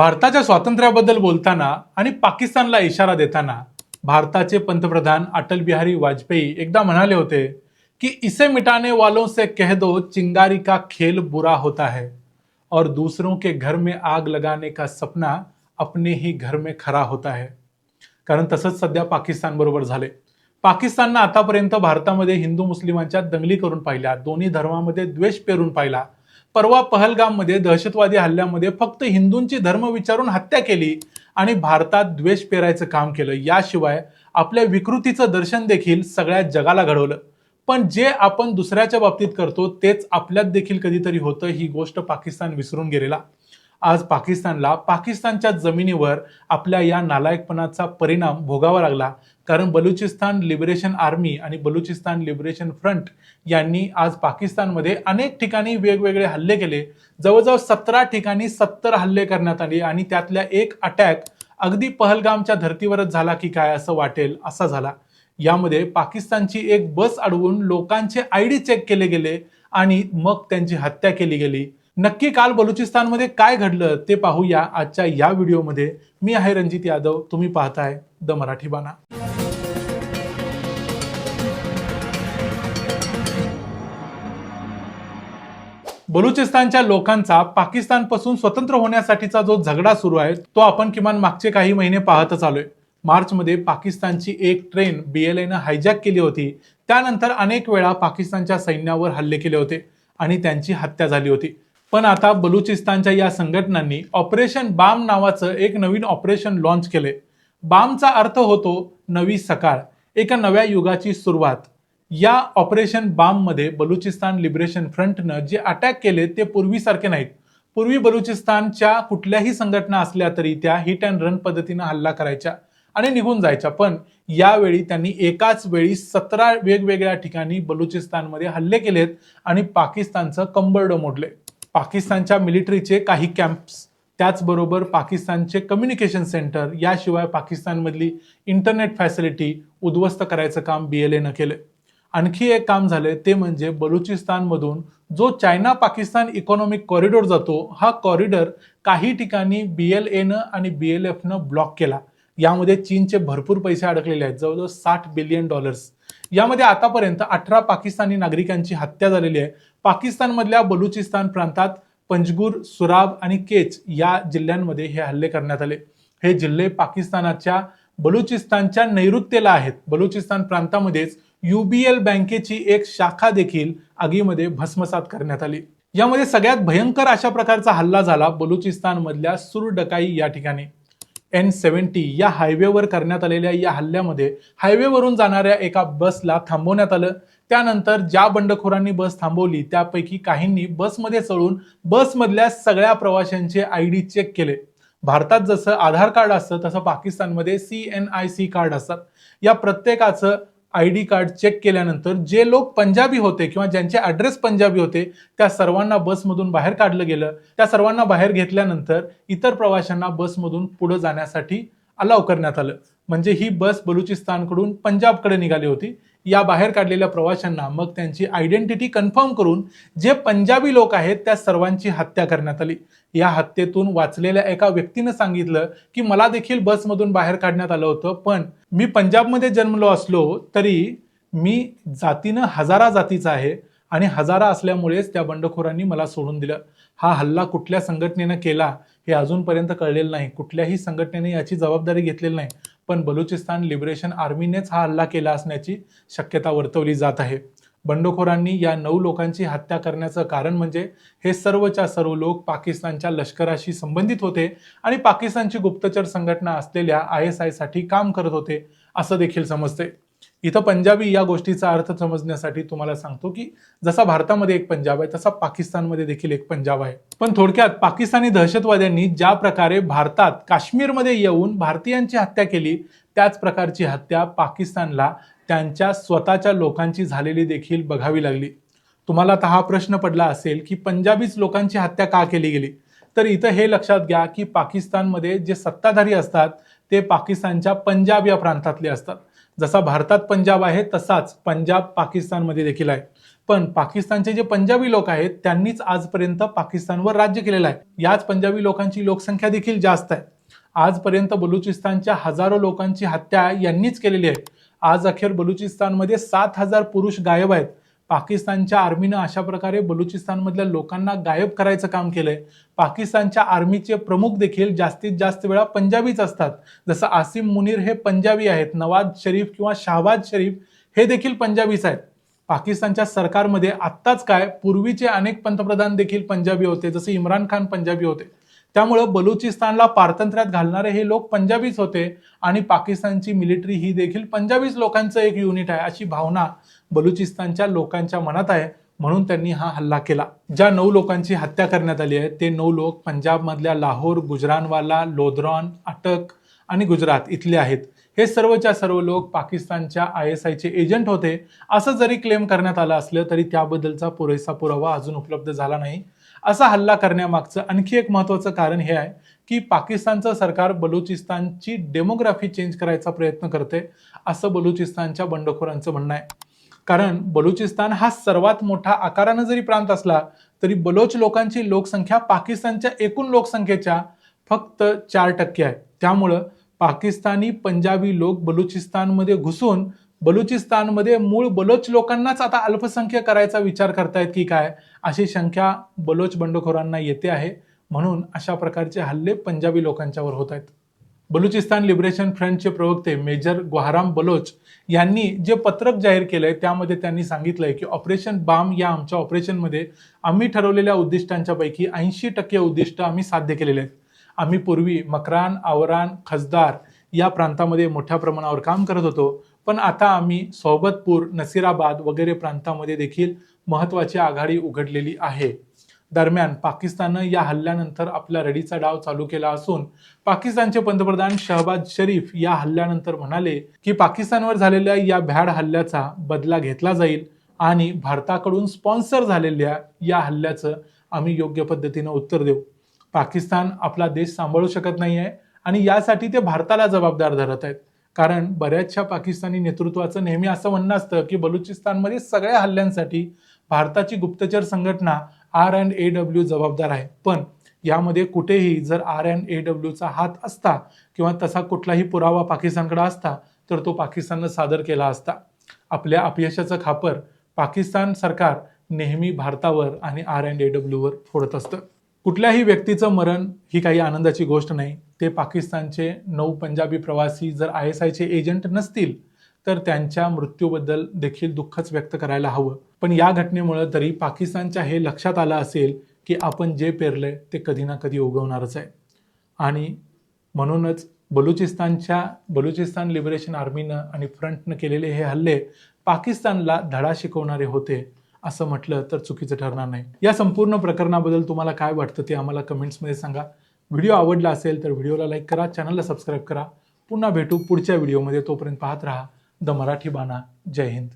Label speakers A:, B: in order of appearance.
A: भारताच्या स्वातंत्र्याबद्दल बोलताना आणि पाकिस्तानला इशारा देताना भारताचे पंतप्रधान अटल बिहारी वाजपेयी एकदा म्हणाले होते की इसे मिटाने वालों से कह दो चिंगारी का खेल बुरा होता है और दूसरों के घर में आग लगाने का सपना अपने ही घर में खरा होता है. कारण तसंच सध्या पाकिस्तान बरोबर झाले. पाकिस्ताननं आतापर्यंत भारतामध्ये हिंदू मुस्लिमांच्या दंगली करून पाहिल्या दोन्ही धर्मामध्ये द्वेष पेरून पाहिला परवा पहलगाममध्ये दहशतवादी हल्ल्यामध्ये फक्त हिंदूंची धर्म विचारून हत्या केली आणि भारतात द्वेष पेरायचं काम केलं. याशिवाय आपल्या विकृतीचं दर्शन देखील सगळ्या जगाला घडवलं. पण जे आपण दुसऱ्याच्या बाबतीत करतो तेच आपल्यात देखील कधीतरी होतं ही गोष्ट पाकिस्तान विसरून गेलेला. आज पाकिस्तानला पाकिस्तानच्या जमिनीवर आपल्या या नालायकपणाचा परिणाम भोगावा लागला. कारण बलुचिस्तान लिबरेशन आर्मी आणि बलुचिस्तान लिबरेशन फ्रंट यांनी आज पाकिस्तानमध्ये अनेक ठिकाणी वेगवेगळे हल्ले केले. जवळजवळ सतरा ठिकाणी सत्तर हल्ले करण्यात आले आणि त्यातल्या एक अटॅक अगदी पहलगामच्या धर्तीवरच झाला की काय असं वाटेल असा झाला. यामध्ये पाकिस्तानची एक बस अडवून लोकांचे आय डी चेक केले गेले आणि मग त्यांची हत्या केली गेली. नक्की काल बलुचिस्तानमध्ये काय घडलं ते पाहूया. आजच्या या व्हिडिओमध्ये मी आहे रणजित यादव. तुम्ही पाहताय द मराठी बाणा. बलुचिस्तानच्या लोकांचा पाकिस्तानपासून स्वतंत्र होण्यासाठीचा जो झगडा सुरू आहे तो आपण किमान मागचे काही महिने पाहतच आलोय. मार्चमध्ये पाकिस्तानची एक ट्रेन बीएलएनं हायजॅक केली होती. त्यानंतर अनेक वेळा पाकिस्तानच्या सैन्यावर हल्ले केले होते आणि त्यांची हत्या झाली होती. पण आता बलुचिस्तानच्या या संघटनांनी ऑपरेशन बाम नावाचं एक नवीन ऑपरेशन लॉन्च केले बामचा अर्थ होतो नवी सकाळ एका नव्या युगाची सुरुवात. या ऑपरेशन बाममध्ये बलुचिस्तान लिबरेशन फ्रंटनं जे अटॅक केले ते पूर्वीसारखे नाहीत. पूर्वी बलुचिस्तानच्या कुठल्याही संघटना असल्या तरी त्या हिट अँड रन पद्धतीनं हल्ला करायच्या आणि निघून जायच्या. पण यावेळी त्यांनी एकाच वेळी सतरा वेगवेगळ्या ठिकाणी बलुचिस्तानमध्ये हल्ले केलेत आणि पाकिस्तानचं कंबरडं मोडले पाकिस्तानच्या मिलिटरीचे काही कॅम्प्स त्याचबरोबर पाकिस्तानचे कम्युनिकेशन सेंटर याशिवाय पाकिस्तानमधली इंटरनेट फॅसिलिटी उद्ध्वस्त करायचं काम बी एल एनं केलं. आणखी एक काम झालं ते म्हणजे बलुचिस्तानमधून जो चायना पाकिस्तान इकॉनॉमिक कॉरिडॉर जातो हा कॉरिडॉर काही ठिकाणी बी एल एनं आणि बी एल एफनं ब्लॉक केला. यामध्ये चीनचे भरपूर पैसे अडकलेले आहेत. जवळजवळ साठ बिलियन डॉलर्स यामध्ये आतापर्यंत अठरा पाकिस्तानी नागरिकांची हत्या झालेली आहे. पाकिस्तानमधल्या बलुचिस्तान प्रांतात पंजगुर सुराब आणि केच या जिल्ह्यांमध्ये हे हल्ले करण्यात आले. हे जिल्हे पाकिस्तानाच्या बलुचिस्तानच्या नैऋत्येला आहेत. बलुचिस्तान प्रांतामध्येच युबीएल बँकेची एक शाखा देखील आगीमध्ये भस्मसात करण्यात आली. यामध्ये सगळ्यात भयंकर अशा प्रकारचा हल्ला झाला बलुचिस्तानमधल्या सुरडकाई या ठिकाणी. एन सेव्हन्टी या हायवेवर करण्यात आलेल्या या हल्ल्यामध्ये हायवेवरून जाणाऱ्या एका बसला थांबवण्यात आलं. त्यानंतर ज्या बंडखोरांनी बस थांबवली त्यापैकी काहींनी बसमध्ये चढून बसमधल्या सगळ्या प्रवाशांचे आय डी चेक केले. भारतात जसं आधार कार्ड असतं तसं पाकिस्तानमध्ये C N I C card असतात. या प्रत्येकाचं आय डी कार्ड चेक केल्यानंतर जे लोक पंजाबी होते किंवा ज्यांचे ॲड्रेस पंजाबी होते त्या सर्वांना बसमधून बाहेर काढलं गेलं. त्या सर्वांना बाहेर घेतल्यानंतर इतर प्रवाशांना बसमधून पुढे जाण्यासाठी अलाव करण्यात आलं. म्हणजे ही बस बलुचिस्तानकडून पंजाबकडे निघाली होती. या बाहेर काढलेल्या प्रवाशांना मग त्यांची आयडेंटिटी कन्फर्म करून जे पंजाबी लोक आहेत त्या सर्वांची हत्या करण्यात आली. या हत्येतून वाचलेल्या एका व्यक्तीनं सांगितलं की मला देखील बसमधून बाहेर काढण्यात आलं होतं पण मी पंजाबमध्ये जन्मलो असलो तरी मी जातीनं हजारा जातीचा आहे आणि हजारा असल्यामुळेच त्या बंडखोरांनी मला सोडून दिलं. हा हल्ला कुठल्या संघटनेनं केला हे अजूनपर्यंत कळलेलं नाही. कुठल्याही संघटनेने याची जबाबदारी घेतलेली नाही. पण बलुचिस्तान लिबरेशन आर्मीनेच हा हल्ला केला असण्याची शक्यता वर्तवली जात आहे. बंडखोरांनी या नऊ लोकांची हत्या करण्याचं कारण म्हणजे हे सर्वच्या सर्व लोक पाकिस्तानच्या लष्कराशी संबंधित होते आणि पाकिस्तानची गुप्तचर संघटना असलेल्या आय एस आयसाठी काम करत होते असं देखील समजते. इथं पंजाबी या गोष्टीचा अर्थ समजण्यासाठी तुम्हाला सांगतो की जसा भारतामध्ये एक पंजाब आहे तसा पाकिस्तानमध्ये देखील एक पंजाब आहे. पण थोडक्यात पाकिस्तानी दहशतवाद्यांनी ज्या प्रकारे भारतात काश्मीरमध्ये येऊन भारतीयांची हत्या केली त्याच प्रकारची हत्या पाकिस्तानला त्यांच्या स्वतःच्या लोकांची झालेली देखील बघावी लागली. तुम्हाला आता हा प्रश्न पडला असेल की पंजाबीच लोकांची हत्या का केली गेली? तर इथं हे लक्षात घ्या की पाकिस्तानमध्ये जे सत्ताधारी असतात ते पाकिस्तानच्या पंजाब या प्रांतातले असतात. जसा भारतात पंजाब आहे तसाच पंजाब पाकिस्तानमध्ये देखील आहे. पण पाकिस्तानचे जे पंजाबी लोक आहेत त्यांनीच आजपर्यंत पाकिस्तानवर राज्य केलेलं आहे. याच पंजाबी लोकांची लोकसंख्या देखील जास्त आहे. आजपर्यंत बलुचिस्तानच्या हजारो लोकांची हत्या यांनीच केलेली आहे. आज अखेर बलुचिस्तानमध्ये सात हजार पुरुष गायब आहेत. पाकिस्तानच्या आर्मीनं अशा प्रकारे बलुचिस्तानमधल्या लोकांना गायब करायचं काम केलंय. पाकिस्तानच्या आर्मीचे प्रमुख देखील जास्तीत जास्त वेळा पंजाबीच असतात. जसं आसिम मुनीर हे पंजाबी आहेत नवाज शरीफ किंवा शाहबाज शरीफ हे देखील पंजाबीच आहेत. पाकिस्तानच्या सरकारमध्ये आत्ताच काय पूर्वीचे अनेक पंतप्रधान देखील पंजाबी होते जसे इम्रान खान पंजाबी होते. त्यामुळं बलुचिस्तानला पारतंत्र्यात घालणारे हे लोक पंजाबीच होते आणि पाकिस्तानची मिलिटरी ही देखील पंजाबीच लोकांचं एक युनिट आहे अशी भावना बलुचिस्तानच्या लोकांच्या मनात आहे म्हणून त्यांनी हा हल्ला केला. ज्या नऊ लोकांची हत्या करण्यात आली आहे ते नऊ लोक पंजाबमधल्या लाहोर गुजरानवाला लोधरॉन अटक आणि गुजरात इथले आहेत. हे सर्वच्या सर्व लोक पाकिस्तानच्या आय एस आयचे एजंट होते. असं जरी क्लेम करण्यात आलं असलं तरी त्याबद्दलचा पुरेसा पुरावा अजून उपलब्ध झाला नाही. असा हल्ला करण्यामागचं आणखी एक महत्त्वाचं कारण हे आहे की पाकिस्तानचं सरकार बलुचिस्तानची डेमोग्राफी चेंज करायचा प्रयत्न करते असं बलुचिस्तानच्या बंडखोरांचं म्हणणं आहे. कारण बलुचिस्तान हा सर्वात मोठा आकारानं जरी प्रांत असला तरी बलोच लोकांची लोकसंख्या पाकिस्तानच्या एकूण लोकसंख्येच्या फक्त चार टक्के आहे. त्यामुळं पाकिस्तानी पंजाबी लोक बलुचिस्तानमध्ये घुसून बलुचिस्तानमध्ये मूळ बलोच लोकांनाच आता अल्पसंख्य करायचा विचार करतायत की काय? अशी शंका बलोच बंडखोरांना येते आहे. म्हणून अशा प्रकारचे हल्ले पंजाबी लोकांच्यावर होत आहेत बलुचिस्तान लिबरेशन फ्रंटचे प्रवक्ते मेजर ग्वाहराम बलोच यांनी जे पत्रक जाहीर केलंय त्यामध्ये त्यांनी सांगितलंय की ऑपरेशन बाम या आमच्या ऑपरेशनमध्ये आम्ही ठरवलेल्या उद्दिष्टांच्या पैकी ऐंशी टक्के उद्दिष्ट आम्ही साध्य केलेले आहेत. आम्ही पूर्वी मकरान आवरान खजदार या प्रांतामध्ये मोठ्या प्रमाणावर काम करत होतो. पण आता आम्ही सोबतपूर नसीराबाद वगैरे प्रांतामध्ये देखील महत्वाची आघाडी उघडलेली आहे. दरम्यान पाकिस्ताननं या हल्ल्यानंतर आपला रडीचा डाव चालू केला असून पाकिस्तानचे पंतप्रधान शहबाज शरीफ या हल्ल्यानंतर म्हणाले की पाकिस्तानवर झालेल्या या भ्याड हल्ल्याचा बदला घेतला जाईल आणि भारताकडून स्पॉन्सर झालेल्या या हल्ल्याचं आम्ही योग्य पद्धतीनं उत्तर देऊ. पाकिस्तान आपला देश सांभाळू शकत नाही आहे आणि यासाठी ते भारताला जबाबदार धरत आहेत. कारण बऱ्याचशा पाकिस्तानी नेतृत्वाचं नेहमी असं म्हणणं असतं की बलुचिस्तानमध्ये सगळ्या हल्ल्यांसाठी भारताची गुप्तचर संघटना आर अँड ए डब्ल्यू जबाबदार आहे. पण यामध्ये कुठेही जर आर अँड ए डब्ल्यूचा हात असता किंवा तसा कुठलाही पुरावा पाकिस्तानकडे असता तर तो पाकिस्ताननं सादर केला असता. आपल्या अपयशाचं खापर पाकिस्तान सरकार नेहमी भारतावर आणि आर अँड ए डब्ल्यूवर फोडत असतं. कुठल्याही व्यक्तीचं मरण ही काही आनंदाची गोष्ट नाही. ते पाकिस्तानचे नऊ पंजाबी प्रवासी जर आय एस आयचे एजंट नसतील तर त्यांच्या मृत्यूबद्दल देखील दुःखच व्यक्त करायला हवं. पण या घटनेमुळे तरी पाकिस्तानच्या हे लक्षात आलं असेल की आपण जे पेरलंय ते कधी ना कधी उगवणारच आहे. आणि म्हणूनच बलुचिस्तानच्या बलुचिस्तान लिबरेशन आर्मीनं आणि फ्रंटनं केलेले हे हल्ले पाकिस्तानला धडा शिकवणारे होते. असं म्हटलं तर चुकीचं ठरणार नाही. या संपूर्ण प्रकरणाबद्दल तुम्हाला काय वाटतं ते आम्हाला कमेंट्समध्ये सांगा. व्हिडिओ आवडला असेल तर व्हिडिओला लाईक करा चॅनलला सबस्क्राईब करा. पुन्हा भेटू पुढच्या व्हिडिओमध्ये. तोपर्यंत पाहत राहा. द मराठी बाणा. जय हिंद.